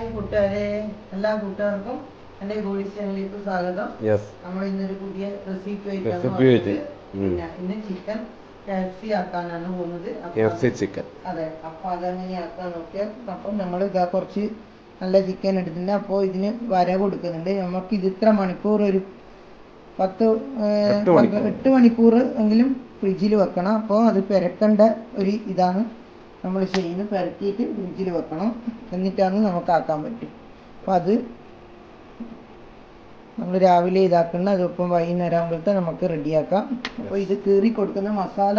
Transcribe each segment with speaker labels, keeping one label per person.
Speaker 1: Hi കൂട്ടുകാരെ എല്ലാ കൂട്ടുകാർക്കും എന്റെ ഗോളി ചാനലിലേക്ക് സ്വാഗതം നമ്മൾ ഇന്നൊരു പുതിയ റെസിപ്പി ഇന്ന് ചിക്കൻ കെ ആക്കാനാണ് പോകുന്നത്.
Speaker 2: ചിക്കൻ
Speaker 1: അതെ അപ്പൊ അതങ്ങനെ ആക്കാൻ നോക്കിയാൽ അപ്പം നമ്മൾ ഇതാ കുറച്ച് നല്ല ചിക്കൻ എടുത്തിട്ടുണ്ട്. അപ്പോൾ ഇതിന് വര കൊടുക്കുന്നുണ്ട്. നമുക്ക് ഇത് ഇത്ര മണിക്കൂർ ഒരു പത്ത് ഏഹ്,
Speaker 2: എട്ട് മണിക്കൂർ.
Speaker 1: എട്ട് മണിക്കൂർ എങ്കിലും ഫ്രിഡ്ജിൽ വെക്കണം. അപ്പോൾ അത് പെരക്കേണ്ട ഒരു ഇതാണ്. നമ്മൾ ചെയ്യുന്നത് പരത്തിയിട്ട് ഫ്രിഡ്ജിൽ വെക്കണം. എന്നിട്ടാണ് നമുക്കാക്കാൻ പറ്റും. അപ്പം അത് നമ്മൾ രാവിലെ ഇതാക്കുന്ന അതിപ്പം വൈകുന്നേരം ആകുമ്പോഴത്തെ നമുക്ക് റെഡിയാക്കാം. അപ്പോൾ ഇത് കീറി കൊടുക്കുന്ന മസാല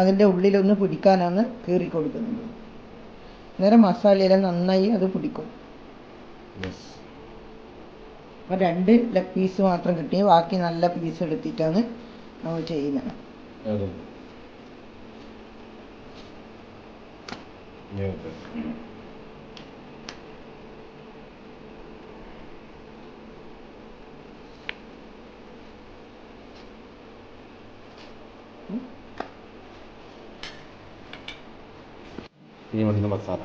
Speaker 1: അതിന്റെ ഉള്ളിലൊന്ന് പിടിക്കാനാണ് കീറി കൊടുക്കുന്നത് അന്നേരം മസാലയെല്ലാം നന്നായി അത് പിടിക്കും.
Speaker 2: യെസ്.
Speaker 1: അപ്പോൾ രണ്ട് ലെഗ് പീസ് മാത്രം കിട്ടി. ബാക്കി നല്ല പീസ് എടുത്തിട്ടാണ് നമ്മൾ ചെയ്യുന്നത്.
Speaker 2: അതെ ഈ മതി മസാല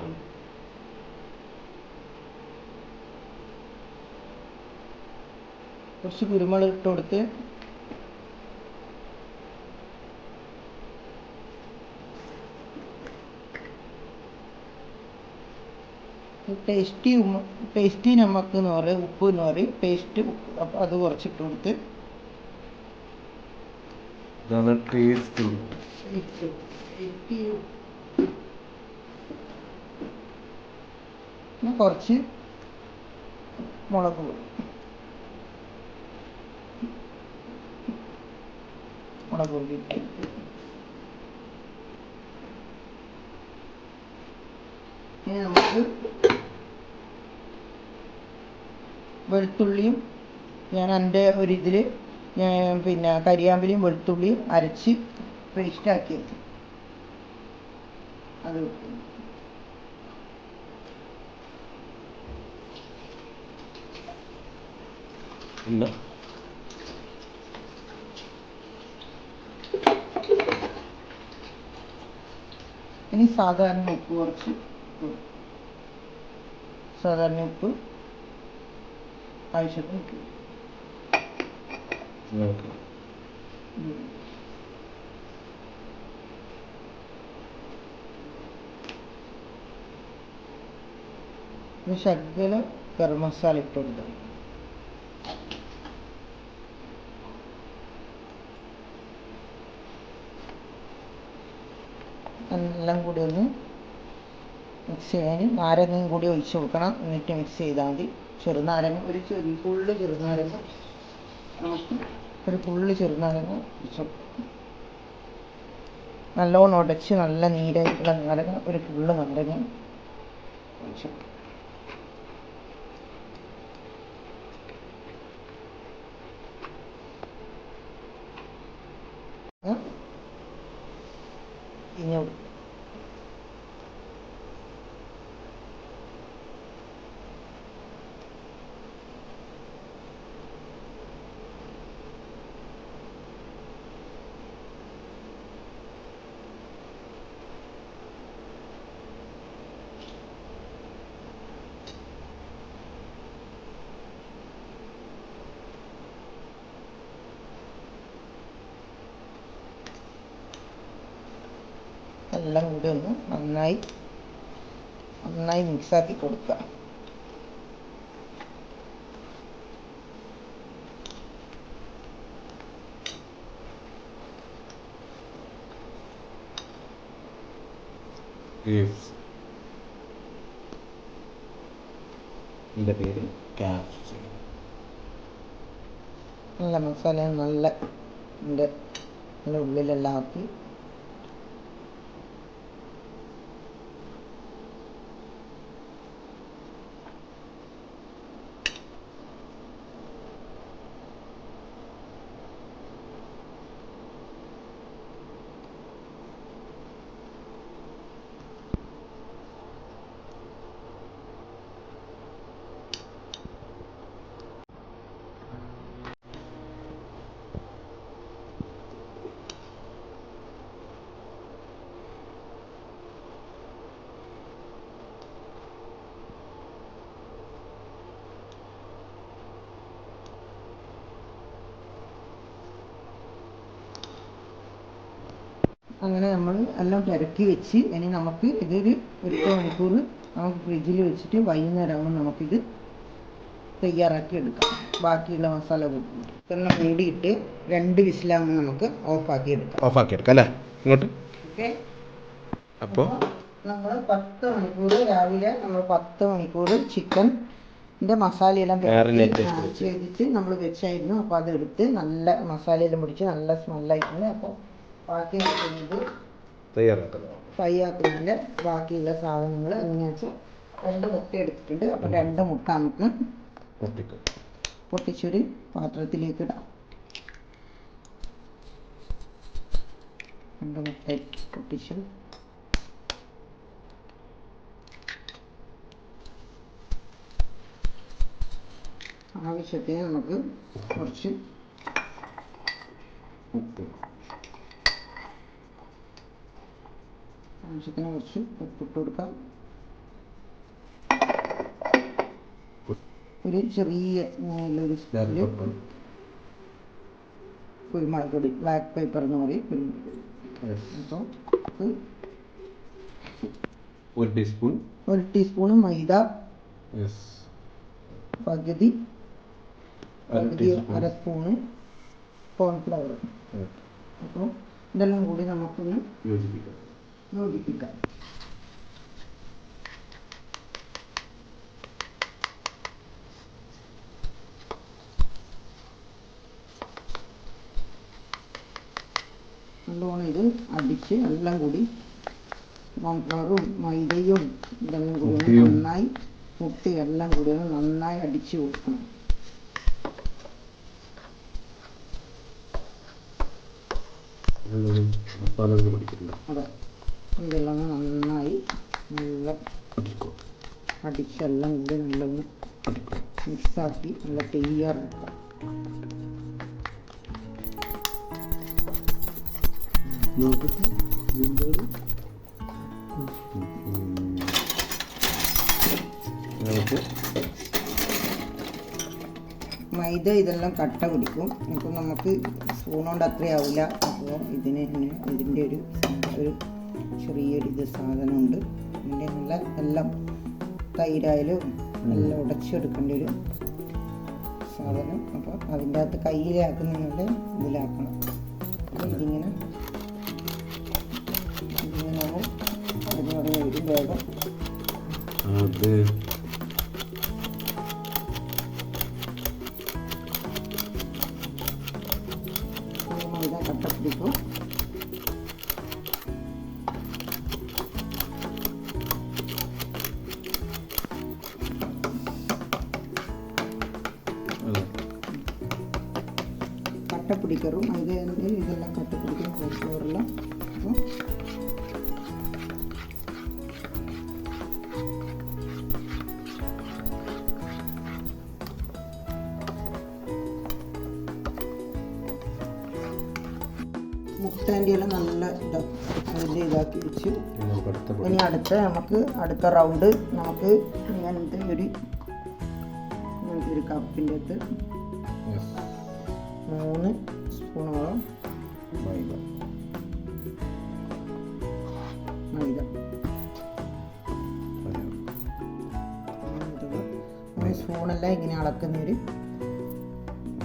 Speaker 1: കുറച്ച് കുരുമുളക് ഇട്ട് കൊടുത്ത്. ടേസ്റ്റി പേസ്റ്റി നമുക്ക് എന്ന് പറയും ഉപ്പ് എന്ന് പറയും പേസ്റ്റ് അപ്പം അത് കുറച്ചിട്ട് കൊടുത്ത്
Speaker 2: ഇതാണ് ടേസ്റ്റ്
Speaker 1: കുറച്ച് മുളക് പൊടി. മുളക് പൊടി ഇനി നമുക്ക് വെളുത്തുള്ളിയും ഞാൻ എന്റെ ഒരു ഇതിൽ ഞാൻ പിന്നെ കരിയാമ്പലിയും വെളുത്തുള്ളിയും അരച്ച് പേസ്റ്റ് ആക്കി അത്.
Speaker 2: പിന്നെ?
Speaker 1: ഇനി സാധാരണ ഉപ്പ് കുറച്ച് സാധാരണ ഉപ്പ് ഇനി ശകലം ഗരം മസാല ഇട്ട് കൊടുക്കാം എല്ലാം കൂടി ഒന്ന് മിക്സ് നാരങ്ങയും കൂടി ഒഴിച്ച് കൊടുക്കണം എന്നിട്ട് മിക്സ് ചെയ്താൽ മതി ചെറുനാരങ്ങ ഒരു ഫുള്ള് ചെറുനാരങ്ങ നമുക്ക് ഒരു ഫുള്ള് ചെറുനാരങ്ങ. നല്ലോണം ഉടച്ച് നല്ല നീരായിട്ടുള്ള നാരങ്ങ ഒരു ഫുള്ള് നാരങ്ങ. ഇനി കൊടുക്കാം. എല്ലാം കൂടി ഒന്ന് നന്നായി നന്നായി മിക്സാക്കി കൊടുക്കുക
Speaker 2: കേഫ്സ് ഇതിന്റെ പേര് കാപ്സ്
Speaker 1: നല്ല മസാല നല്ല നല്ല ഉള്ളിലെല്ലാം ആക്കി അങ്ങനെ നമ്മൾ എല്ലാം പെരക്കി വെച്ച് ഇനി നമുക്ക് ഇതൊരു ഒരു മണിക്കൂർ നമുക്ക് ഫ്രിഡ്ജിൽ വെച്ചിട്ട് വൈകുന്നേരം ആകുമ്പോൾ നമുക്കിത് തയ്യാറാക്കി എടുക്കാം. ബാക്കിയുള്ള മസാല ഇതെല്ലാം മൂടിയിട്ട് രണ്ട് വിസിലാകുമ്പോൾ നമുക്ക് ഓഫാക്കി എടുക്കാം.
Speaker 2: ഓഫാക്കി എടുക്കാം അല്ലേ? ഇങ്ങോട്ട്.
Speaker 1: ഓക്കെ.
Speaker 2: അപ്പോൾ
Speaker 1: നമ്മൾ പത്ത് മണിക്കൂർ രാവിലെ നമ്മൾ പത്ത് മണിക്കൂർ ചിക്കന്റെ മസാലയെല്ലാം
Speaker 2: എല്ലാം
Speaker 1: ആ, ചെയ്തിട്ട് നമ്മൾ വെച്ചായിരുന്നു. അപ്പോൾ അതെടുത്ത് നല്ല മസാലയെല്ലാം പിടിച്ച് നല്ല സ്മെല്ലായിട്ടുണ്ട് അപ്പോൾ ബാക്കി ഇത്
Speaker 2: തയ്യാറാക്കുന്നത്
Speaker 1: ഫ്രൈ ബാക്കിയുള്ള സാധനങ്ങൾ എങ്ങനെയാ വെച്ചാൽ രണ്ട് മുട്ട എടുത്തിട്ടുണ്ട്. അപ്പോൾ രണ്ട് മുട്ട നമുക്ക്
Speaker 2: പൊട്ടിക്കും.
Speaker 1: പൊട്ടിച്ചൊരു പാത്രത്തിലേക്ക് ഇടാം. രണ്ട് മുട്ട പൊട്ടിച്ച്. ആവശ്യത്തിന് നമുക്ക് കുറച്ച്
Speaker 2: ഉപ്പ്
Speaker 1: ആവശ്യത്തിന് കുറച്ച് ഉപ്പിട്ട് കൊടുക്കാം ഒരു ചെറിയ ഒരു
Speaker 2: പെപ്പർ
Speaker 1: കുരുമുളക് ബ്ലാക്ക് പേപ്പർ എന്ന് പറയും. അപ്പോൾ
Speaker 2: ഒരു ടീസ്പൂൺ
Speaker 1: ഒരു ടീസ്പൂൺ മൈദ. പകുതി.
Speaker 2: അര
Speaker 1: സ്പൂണ് കോൺഫ്ലവർ അപ്പോൾ ഇതെല്ലാം കൂടി നമുക്കൊന്ന്
Speaker 2: യോജിപ്പിക്കാം.
Speaker 1: യോജിപ്പിക്കാം നല്ലോണം ഇത് അടിച്ച് എല്ലാം കൂടി കോൺഫ്ലവറും മൈദയും ഇതെല്ലാം കൂടി നന്നായി മുട്ടി എല്ലാം കൂടി നന്നായി അടിച്ച് കൊടുക്കണം. അതെ. ഇതെല്ലാം നന്നായി നല്ല അടിച്ചെല്ലാം കൂടി നല്ലൊന്ന് മിക്സാക്കി നല്ല തയ്യാറാക്കാം
Speaker 2: നമുക്ക്
Speaker 1: മൈദ ഇതെല്ലാം കട്ട പിടിക്കും. അപ്പോൾ നമുക്ക് സ്പൂൺ കൊണ്ട് അത്രയാവില്ല അപ്പോൾ ഇതിന് ഇതിന്റെ ഒരു ഒരു ചെറിയൊരു ഇത് സാധനമുണ്ട്. ഇതിന്റെ നല്ല എല്ലാം തൈരായാലും നല്ല ഉടച്ചെടുക്കേണ്ട ഒരു സാധനം. അപ്പോൾ അതിന്റെ അകത്ത് കയ്യിലാക്കുന്നതിനുള്ള ഇതിലാക്കണം. ഇതിങ്ങനെ ഇതിങ്ങനെ അതിനോട് വരും വേഗം. പിടിക്കറും മൈദ ഇതെല്ലാം കട്ട പിടിക്കും കോൺഫ്ലവറെല്ലാം അപ്പോൾ മുട്ടേന്റെ എല്ലാം നല്ല അതിന്റെ ഇതാക്കി വെച്ച്. ഇനി അടുത്ത നമുക്ക് അടുത്ത റൗണ്ട് നമുക്ക് ഇങ്ങനത്തെ ഒരു ഇങ്ങനത്തെ ഒരു കപ്പിന്റെ അകത്ത് മൂന്ന് സ്പൂണോളം
Speaker 2: മൈദ.
Speaker 1: മൈദ. സ്പൂണെല്ലാം ഇങ്ങനെ അളക്കുന്ന ഒരു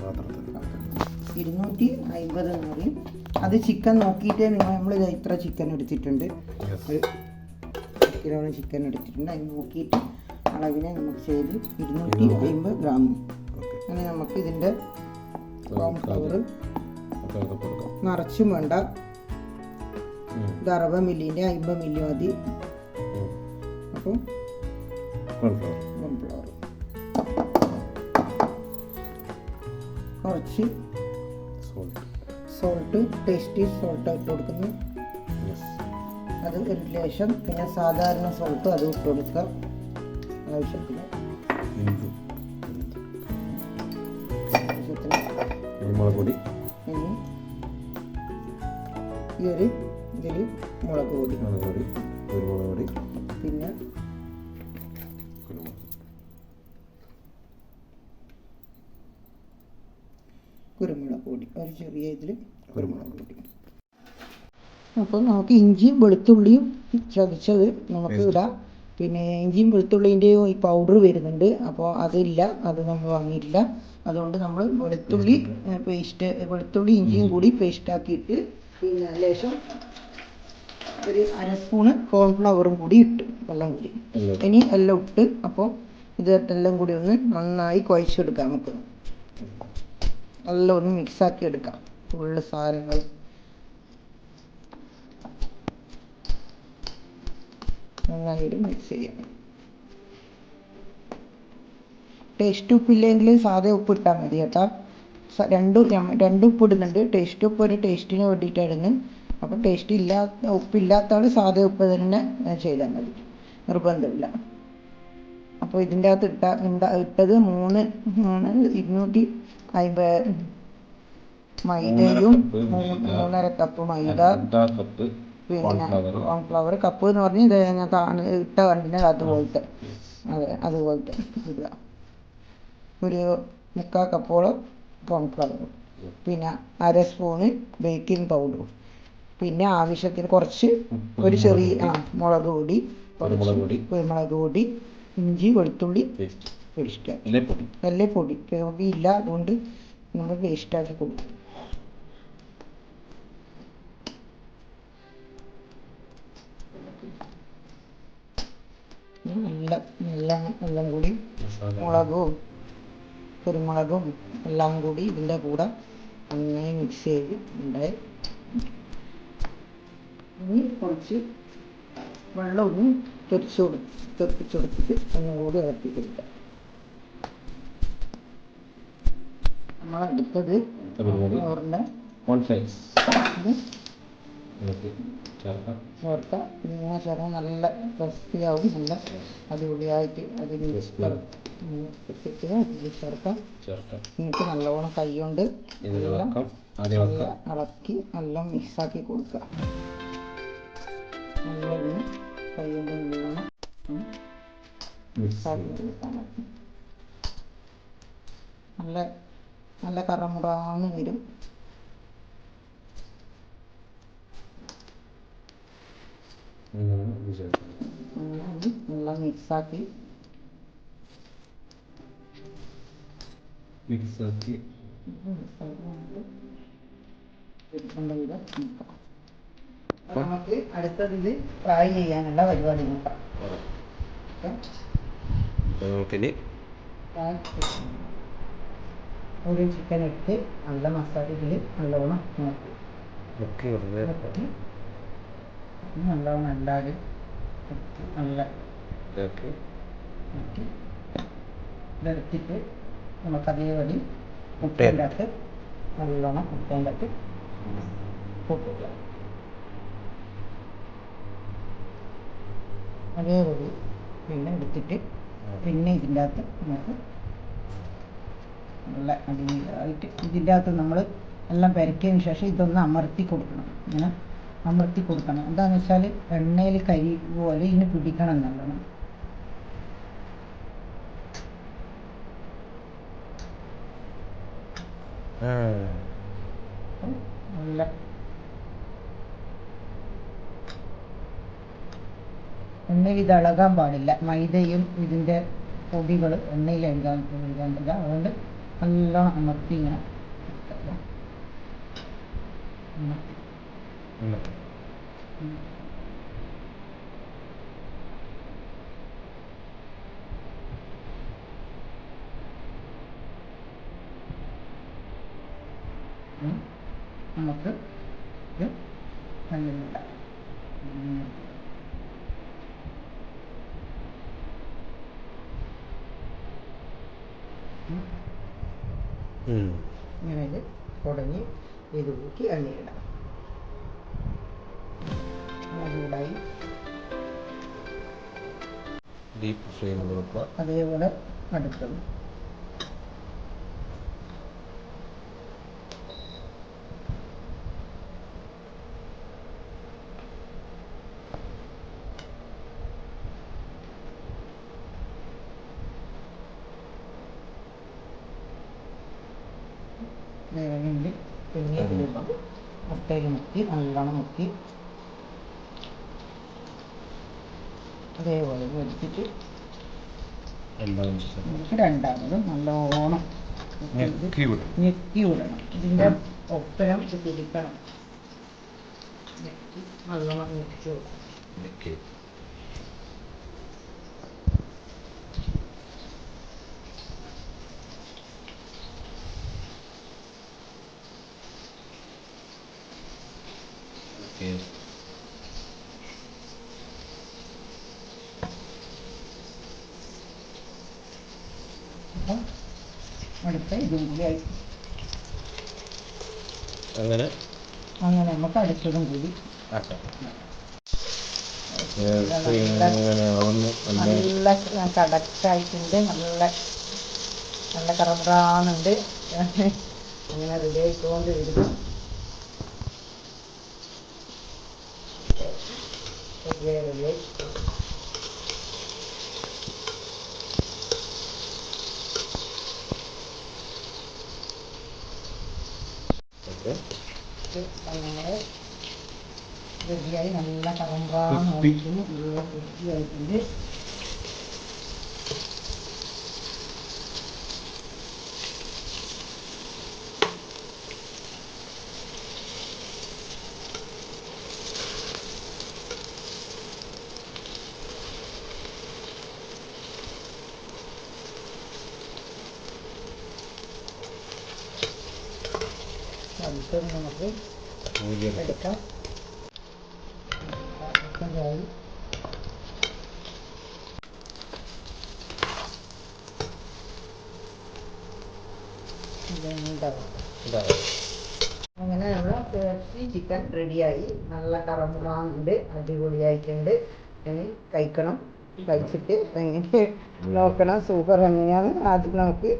Speaker 2: പാത്രത്തിൽ.
Speaker 1: ഇരുന്നൂറ്റി അമ്പത് എന്ന് പറയും. അത് ചിക്കൻ നോക്കിയിട്ട് നിങ്ങൾ നമ്മൾ ഇത്ര ചിക്കൻ എടുത്തിട്ടുണ്ട്. ഒരു ചിക്കൻ എടുത്തിട്ടുണ്ട്. അത് നോക്കിയിട്ട് അളവിനെ നമുക്ക് ചെയ്ത് ഇരുന്നൂറ്റി അമ്പത് ഗ്രാം. അങ്ങനെ നമുക്ക് ഇതിന്റെ കോൺഫ്ലവർ
Speaker 2: കൊടുക്കാം.
Speaker 1: നിറച്ചും വേണ്ട. ഇത് അറുപത് മില്ലിന്റെ അമ്പത് മില്ലി മതി. അപ്പം
Speaker 2: കോൺഫ്ലവർ
Speaker 1: കുറച്ച്
Speaker 2: സോൾട്ട്
Speaker 1: ടേസ്റ്റി സോൾട്ട് ഇട്ട് കൊടുക്കുന്നു. അത് ഒരു ലേശം പിന്നെ സാധാരണ സോൾട്ട് അത് ഇട്ട് കൊടുക്കാം ആവശ്യത്തിന്. ആവശ്യത്തിന്.
Speaker 2: കുരുമുളക് പൊടി.
Speaker 1: ഈ ഒരു ഇതിൽ മുളക് പൊടി.
Speaker 2: മുളക് പൊടി കുരുമുളക് പൊടി.
Speaker 1: പിന്നെ
Speaker 2: കുരുമുളക്.
Speaker 1: പൊടി ഒരു ചെറിയ ഇതിൽ
Speaker 2: കുരുമുളക്
Speaker 1: പൊടി. അപ്പോൾ നമുക്ക് ഇഞ്ചിയും വെളുത്തുള്ളിയും ചതച്ചത് നമുക്ക്. ഇടാം. പിന്നെ ഇഞ്ചിയും വെളുത്തുള്ളിന്റെയും ഈ പൗഡർ വരുന്നുണ്ട്. അപ്പോൾ അതില്ല അത് നമ്മൾ വാങ്ങിയിട്ടില്ല. അതുകൊണ്ട് നമ്മൾ വെളുത്തുള്ളി പേസ്റ്റ് വെളുത്തുള്ളി ഇഞ്ചിയും കൂടി പേസ്റ്റ് ആക്കിയിട്ട് പിന്നെ ലേശം ഒരു അര സ്പൂണ് കോൺഫ്ലവറും കൂടി ഇട്ട് വെള്ളം കൂടി. ഇനി എല്ലാം ഇട്ട് അപ്പോൾ ഇതെല്ലാം കൂടി ഒന്ന് നന്നായി കുഴച്ചെടുക്കാം നമുക്ക്. എല്ലാം ഒന്ന് മിക്സാക്കി എടുക്കാം. ഫുള്ള് സാധനങ്ങൾ. നന്നായിട്ട് മിക്സ് ചെയ്യാം. ടേസ്റ്റ് ഉപ്പില്ലെങ്കിൽ സാധാ ഉപ്പ് ഇട്ടാൽ മതി കേട്ടോ. രണ്ടും രണ്ടും ഉപ്പ് ഇടുന്നുണ്ട് ടേസ്റ്റ് ഉപ്പ് ഒരു ടേസ്റ്റിന് വേണ്ടിയിട്ടായിരുന്നു അപ്പോൾ ടേസ്റ്റ് ഇല്ലാത്ത ഉപ്പില്ലാത്ത ആൾ സാധാ ഉപ്പ് തന്നെ ചെയ്താൽ മതി. നിർബന്ധമില്ല. അപ്പോൾ ഇതിന്റെ അകത്ത് ഇട്ട ഇണ്ട ഇട്ടത് മൂന്ന് മൂന്ന് ഇരുന്നൂറ്റി അമ്പത് മൈദയും. മൂന്നര കപ്പ് മൈദ. പിന്നെ
Speaker 2: കോൺഫ്ലവർ
Speaker 1: കോൺഫ്ലവർ കപ്പ് എന്ന് പറഞ്ഞ് ഇത് ഞാൻ കാണു ഇട്ട കണ്ടിന് അതുപോലത്തെ. അതെ അതുപോലത്തെ ഇടുക. ഒരു മുക്കാൽ കപ്പോളം കോൺഫ്ലവർ പിന്നെ അര സ്പൂണ് ബേക്കിംഗ് പൗഡറും പിന്നെ ആവശ്യത്തിന് കുറച്ച് ഒരു ചെറിയ ആ മുളക് പൊടി കുറച്ച്
Speaker 2: കുരുമുളക് പൊടി.
Speaker 1: ഇഞ്ചി വെളുത്തുള്ളി
Speaker 2: പേസ്റ്റ്.
Speaker 1: നല്ല പൊടി പൊടി ഇല്ല അതുകൊണ്ട് നമ്മൾ പേസ്റ്റാക്കി കൊടുക്കും. നല്ല നല്ല എല്ലാം കൂടി മുളകും കുരുമുളകും എല്ലാം കൂടി ഇതിന്റെ കൂടെ അങ്ങനെ മിക്സ് ചെയ്ത് ഉണ്ടായി ഇനി കുറച്ച് വെള്ളം ഒന്ന് തെറിച്ച് കൊടുത്ത് തെറിപ്പിച്ച് കൊടുത്തിട്ട് ഒന്നും കൂടി ഇളക്കി കൊടുക്കാം നമ്മൾ
Speaker 2: കുരുമുളക്
Speaker 1: ചോറിന്റെ
Speaker 2: കോൺഫ്ലേക്സ്
Speaker 1: പിന്നെ ചേർന്ന് നല്ല ക്രിസ്പിയാവും നല്ല അടിപൊളിയായിട്ട് അതിന് ചേർക്കാം. എന്നിട്ട് നല്ലവണ്ണം കൈ കൊണ്ട് നല്ല ഇളക്കി എല്ലാം മിക്സാക്കി കൊടുക്കുക. കൈ കൊണ്ട് നല്ലവണ്ണം മിക്സാക്കി കൊടുക്കാൻ മതി. നല്ല നല്ല കറമുറാന്ന് വരും.
Speaker 2: ഇത്
Speaker 1: വിചാരിക്കുന്നത് എല്ലാം മിക്സാക്കി.
Speaker 2: മിക്സ് ആക്കി
Speaker 1: അപ്പൊ നമുക്ക് ഫ്രൈ ചെയ്യാനുള്ള പരിപാടി നോക്കാം
Speaker 2: നമുക്കിനി.
Speaker 1: ഒരു ചിക്കൻ ഇട്ട് നല്ല മസാലയിൽ നല്ലോണം നോക്കി നല്ലവണ്ണം എല്ലാവരും നല്ല
Speaker 2: ഇതാക്കി
Speaker 1: ഇട്ട് ഇതെടുത്തിട്ട് നമുക്ക് അതേപടി
Speaker 2: മുട്ട.
Speaker 1: മുട്ടേന്റെ അകത്ത് നല്ലോണം മുട്ടേന്റെ അകത്ത് അതേപടി പിന്നെ എടുത്തിട്ട് പിന്നെ ഇതിന്റെ അകത്ത് നമുക്ക് നല്ല അടിപൊളിയായിട്ട് ഇതിന്റെ അകത്ത് നമ്മൾ എല്ലാം പെരക്കിയതിന് ശേഷം ഇതൊന്ന് അമർത്തി കൊടുക്കണം. ഇങ്ങനെ അമർത്തി കൊടുക്കണം. എന്താന്ന് വെച്ചാൽ എണ്ണയിൽ കരി പോലെ ഇതിന് പിടിക്കണം നല്ലോണം. നല്ല. എണ്ണയിൽ ഇത് ഇളകാൻ പാടില്ല. മൈദയും ഇതിന്റെ പൊടികൾ എണ്ണയിൽ എഴുതാൻ എഴുതാൻ പറ്റില്ല അതുകൊണ്ട് നല്ലോണം അമർത്തി ഇങ്ങനെ അമർത്തി. ഉം. നമുക്ക് ഇത് നൽകുന്നില്ല. ഇങ്ങനെ ഇത് തുടങ്ങി ഇത് ഊക്കി എണ്ണയിടാം
Speaker 2: ഡീപ്പ് ഫ്ലെയിം കൊടുക്കുക
Speaker 1: അതേപോലെ അടുത്തത് വേണമെങ്കിൽ പിന്നെ
Speaker 2: ഉം.
Speaker 1: മുട്ടയിൽ അതേപോലെ പൊരിച്ചിട്ട് നമുക്ക് രണ്ടാമതും നല്ലോണം
Speaker 2: ഞെക്കി വിടും.
Speaker 1: ഞെക്കി വിടണം. ഇതിന്റെ ഒപ്പരം ഇത് ഞെക്കി നല്ലോണം ഞെക്കി വിടണം
Speaker 2: ഞെക്കി. ഓക്കെ.
Speaker 1: അപ്പം അടുത്ത ഇതും കൂടി ആയി.
Speaker 2: അങ്ങനെ?
Speaker 1: അങ്ങനെ നമുക്ക് അടുത്തതും കൂടി
Speaker 2: നല്ല
Speaker 1: കടക്കായിട്ടുണ്ട്. നല്ല നല്ല കറമുറാന്നുണ്ട് അങ്ങനെ റെഡി ആയിക്കൊണ്ട് വരുന്നു റെഡി റെഡിയായി
Speaker 2: ഓക്കെ
Speaker 1: ഇത് അങ്ങനെ റെഡിയായി നല്ല കറമുറാന്ന്
Speaker 2: ക്രിസ്പി.
Speaker 1: ആയിരിക്കുന്നു. നമുക്ക്
Speaker 2: മൂല്യം
Speaker 1: എടുക്കാം അങ്ങനെ നമ്മുടെ പേർച്ചി ചിക്കൻ റെഡിയായി. നല്ല കറമുറാന്നുണ്ട് അടിപൊളിയായിട്ടുണ്ട്. ഇനി കഴിക്കണം. കഴിച്ചിട്ട് എങ്ങനെ നോക്കണം. സൂപ്പർ എങ്ങനെയാണ് ആദ്യം നമുക്ക്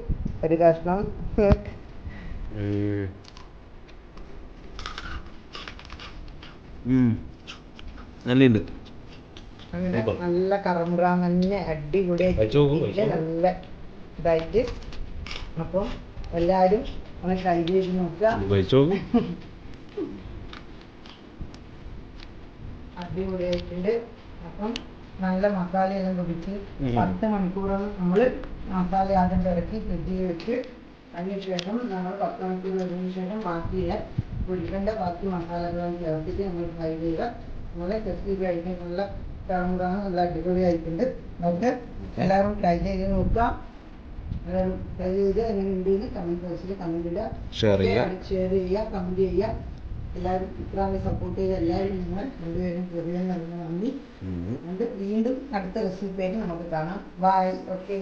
Speaker 1: ഒരു കഷ്ണം
Speaker 2: നല്ലുണ്ട്.
Speaker 1: നല്ല കറമുറാൻ തന്നെ അടിപൊളിയായിട്ട്. നല്ല ഇതായിട്ട് അപ്പം എല്ലാവരും ഒന്ന് ട്രൈ ചെയ്ത് നോക്കുക അടിപൊളിയായിട്ടുണ്ട് അപ്പം നല്ല മസാലയെല്ലാം പിടിച്ച്
Speaker 2: ഉം.
Speaker 1: പത്ത് മണിക്കൂറോളം നമ്മൾ മസാല ആദ്യം ഇറക്കി ഫ്രിഡ്ജിൽ വെച്ച് അതിന് ശേഷം നമ്മൾ പത്ത് മണിക്കൂർ കഴിഞ്ഞ ശേഷം ബാക്കിയില്ല പൊരിക്കേണ്ട ബാക്കി മസാലകളും ചേർത്തിട്ട് നമ്മൾ ഫ്രൈ ചെയ്യുക. നമ്മളെ ടെസ്റ്റ് കഴിക്കാനുള്ള കറമുറാണ് നല്ല അടിപൊളിയായിട്ടുണ്ട്. നമുക്ക് എല്ലാവരും ട്രൈ ചെയ്ത് നോക്കാം. എല്ലാവരും ട്രൈ ചെയ്ത് എങ്ങനെ ഉണ്ടെന്ന് കമന്റ് ബോക്സിൽ കമന്റ് ഇടുക. ഷെയർ ചെയ്യുക. കമന്റ് ചെയ്യുക എല്ലാവരും സപ്പോർട്ട് ചെയ്ത എല്ലാവരും നിങ്ങൾ രണ്ടുപേരും ചെറിയ നല്ല നന്ദി എന്നിട്ട് വീണ്ടും അടുത്ത റെസിപ്പി ആയിട്ട് നമുക്ക് കാണാം. Bye okay